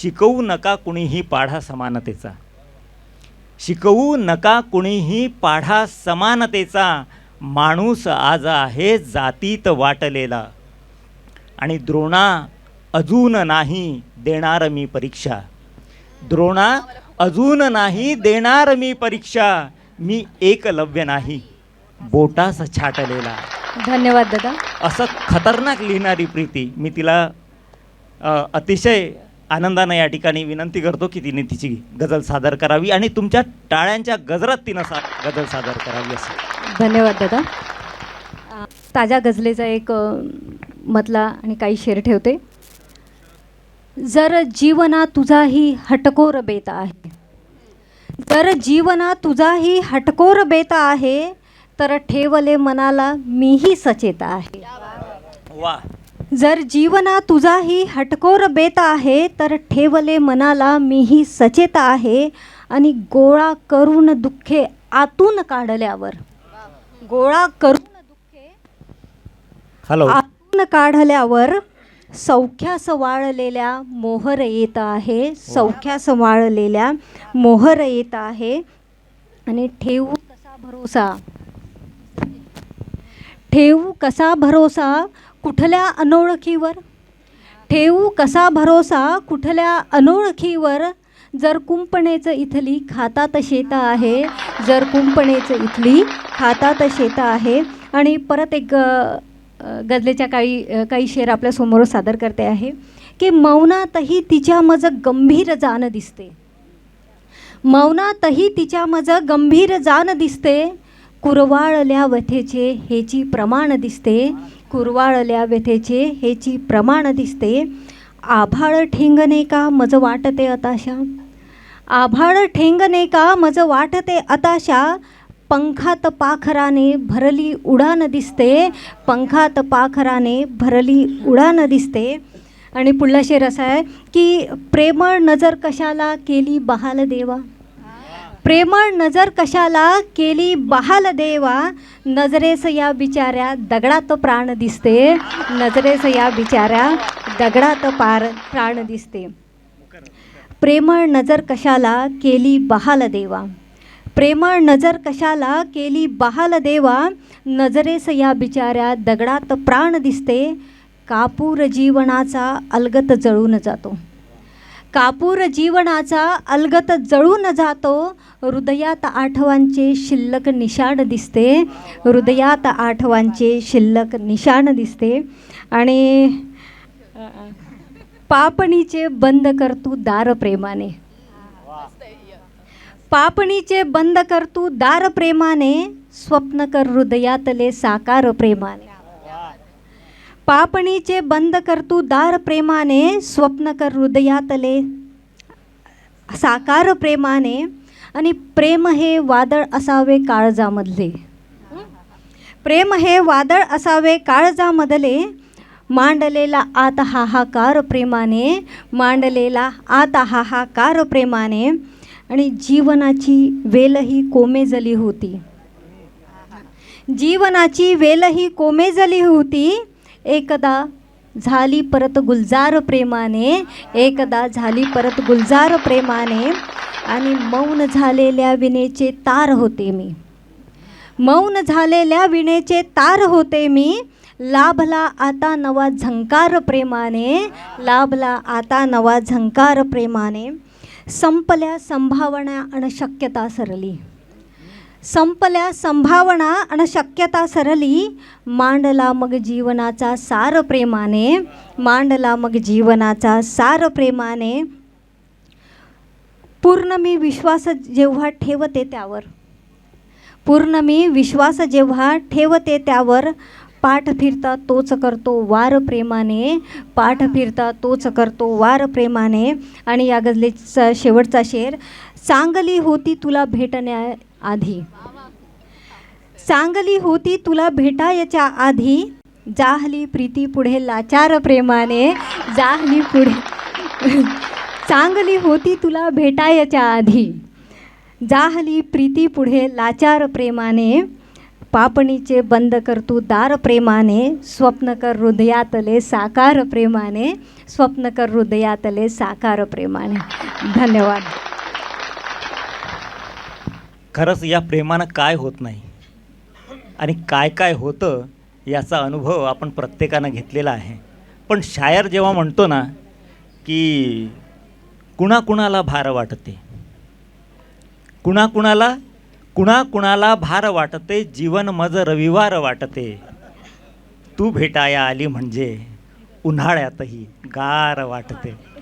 शिकवू नका कुणीही पाढा समानतेचा शिकवू नका कुणीही पाढा समानतेचा माणूस आज आहे जातीत वाटलेला. आणि द्रोणा अजून नाही देणार मी परीक्षा. द्रोणा अजून नाही देणार मी परीक्षा. मी एकलव्य नाही. बोटास छाटलेला. धन्यवाद दादा. असं खतरनाक लिहिणारी प्रीती. मी तिला अतिशय आनंदानं या ठिकाणी विनंती करतो की तिने तिची गझल सादर करावी आणि तुमच्या टाळ्यांच्या गजरात तिनं सा गझल सादर करावी असं. धन्यवाद दादा. ताज्या गझलेचा एक अ, मधला आणि काही शेर ठेवते. जर जीवना तुझाही हटकोर बेता आहे. जर जीवना तुझाही हटकोर बेता आहे तर ठेवले मनाला मीही सचेता आहे. वा. जर जीवना तुझाही हटकोर बेत आहे तर ठेवले मनाला मीही सचेत आहे आणि गोळा करून दुःखे आतून काढल्यावर. गोळा करून दुःखे हॅलो आतून काढल्यावर सौख्यास वाळलेल्या मोहर येत आहे सौख्यास वाळलेल्या मोहर येत आहे आणि ठेवू कसा भरोसा? ठेवू कसा भरोसा? कुठल्या अनोळखीवर? ठेवू कसा भरोसा? कुठल्या अनोळखीवर? जर कुंपणेचं इथली खातात शेता आहे जर कुंपणेचं इथली खातात शेता आहे आणि परत एक गजलेच्या काही काही शेर आपल्यासमोर सादर करते आहे की मौनातही तिच्या मज गंभीर जाण दिसते. मौनातही तिच्या मज गंभीर जाण दिसते कुरवाळल्या वथेचे हेची प्रमाण दिसते कुरवाळल्या व्यथेचे हेची प्रमाण दिसते. आभाळ ठेंगणे का मज वाटते अताशा? आभाळ ठेंगणे का मज वाटते अताशा? पंखात पाखराने भरली उडान दिसते. पंखात पाखराने भरली उडान दिसते. आणि पुढला शेर असा आहे की प्रेमळ नजर कशाला केली बहाल देवा? प्रेमळ नजर कशाला केली बहाल देवा? नजरेस या बिचाऱ्या दगडात प्राण दिसते. नजरेस या बिचाऱ्या दगडात पार प्राण दिसते. प्रेमळ नजर कशाला केली बहाल देवा? प्रेमळ नजर कशाला केली बहाल देवा? नजरेस या बिचाऱ्या दगडात प्राण दिसते. कापूर जीवनाचा अलगत जळून जातो. कापूर जीवनाचा अलगत जळून जातो. हृदयात आठवांचे शिल्लक निशाण दिसते. हृदयात आठवांचे शिल्लक निशाण दिसते. आणि पापणीचे बंद करतू दार प्रेमाने. पापणीचे बंद करतू दार प्रेमाने. स्वप्न कर हृदयातले साकार प्रेमाने. पापणीचे बंद करतू दार प्रेमाने स्वप्न कर हृदयातले. साकार प्रेमाने आणि प्रेम हे वादळ असावे काळजामधले. प्रेम हे वादळ असावे काळजामधले मांडलेला आत हाहाकार प्रेमाने मांडलेला आत हाहाकार प्रेमाने आणि जीवनाची वेलही कोमेजली होती. जीवनाची वेलही कोमेजली होती एकदा झाली परत गुलजार प्रेमाने एकदा झाली परत गुलजार प्रेमाने आणि मौन झालेल्या विनेचे तार होते मी. मौन झालेल्या विणेचे तार होते मी. लाभला आता नवा झंकार प्रेमाने लाभला आता नवा झंकार प्रेमाने. संपल्या संभावना आणि शक्यता सरली. संपल्या संभावना आणि शक्यता सरली. मांडला मग जीवनाचा सार प्रेमाने. मांडला मग जीवनाचा सार प्रेमाने. पूर्ण मी विश्वास जेव्हा ठेवते त्यावर. पूर्ण मी विश्वास जेव्हा ठेवते त्यावर पाठ फिरता तोच करतो वार प्रेमाने. पाठ फिरता तोच करतो वार प्रेमाने. आणि या गजलेचा शेवटचा शेर चांगली होती तुला भेटण्या आधी. चांगली होती तुला भेटायच्या आधी. जाहली प्रीती पुढे लाचार प्रेमाने. जाहली पुढे. चांगली होती तुला भेटायच्या आधी. जाहली प्रीती पुढे लाचार प्रेमाने. पापणीचे बंद कर दार प्रेमाने. स्वप्न कर हृदयातले साकार प्रेमाने. स्वप्न कर हृदयातले साकार प्रेमाने. धन्यवाद. खरंच या प्रेमानं काय होत नाही? आणि काय काय होतं याचा अनुभव आपण प्रत्येकानं घेतलेला आहे. पण शायर जेव्हा म्हणतो ना की कुणाकुणाला भार वाटते? कुणाकुणाला कुणाकुणाला भार वाटते जीवन मज रविवार वाटते. तू भेटाया आली म्हणजे उन्हाळ्यातही गार वाटते.